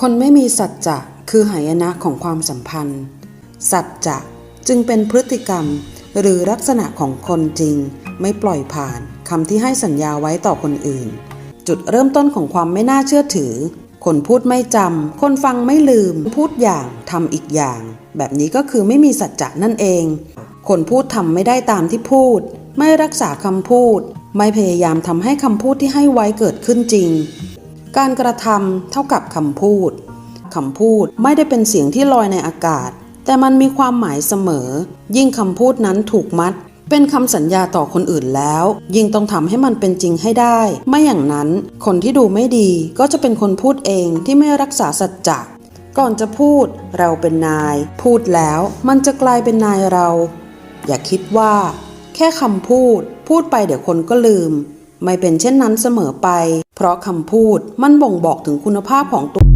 คนไม่มีสัจจะคือหายนะของความสัมพันธ์ สัจจะจึงเป็นพฤติกรรมหรือลักษณะของคนจริง ไม่ปล่อยผ่านคำที่ให้สัญญาไว้ต่อคนอื่น จุดเริ่มต้นของความไม่น่าเชื่อถือ คนพูดไม่จำคนฟังไม่ลืม พูดอย่างทำอีกอย่าง แบบนี้ก็คือไม่มีสัจจะนั่นเอง คนพูดทำไม่ได้ตามที่พูด ไม่รักษาคำพูด ไม่พยายามทำให้คำพูดที่ให้ไว้เกิดขึ้นจริง การกระทำเท่ากับคำพูดคำพูดไม่ได้เป็นเสียงที่ลอยในอากาศ แต่มันมีความหมายเสมอ ยิ่งคำพูดนั้นถูกมัด เป็นคำสัญญาต่อคนอื่นแล้ว ยิ่งต้องทำให้มันเป็นจริงให้ได้ ไม่อย่างนั้นคนที่ดูไม่ดีก็จะเป็นคนพูดเองที่ไม่รักษาสัจจะก่อนจะพูดเราเป็นนาย พูดแล้วมันจะกลายเป็นนายเรา อย่าคิดว่า แค่คำพูด พูดไปเดี๋ยวคนก็ลืม ไม่เป็นเช่นนั้นเสมอไป เพราะคำพูดมันบ่งบอกถึงคุณภาพของตัว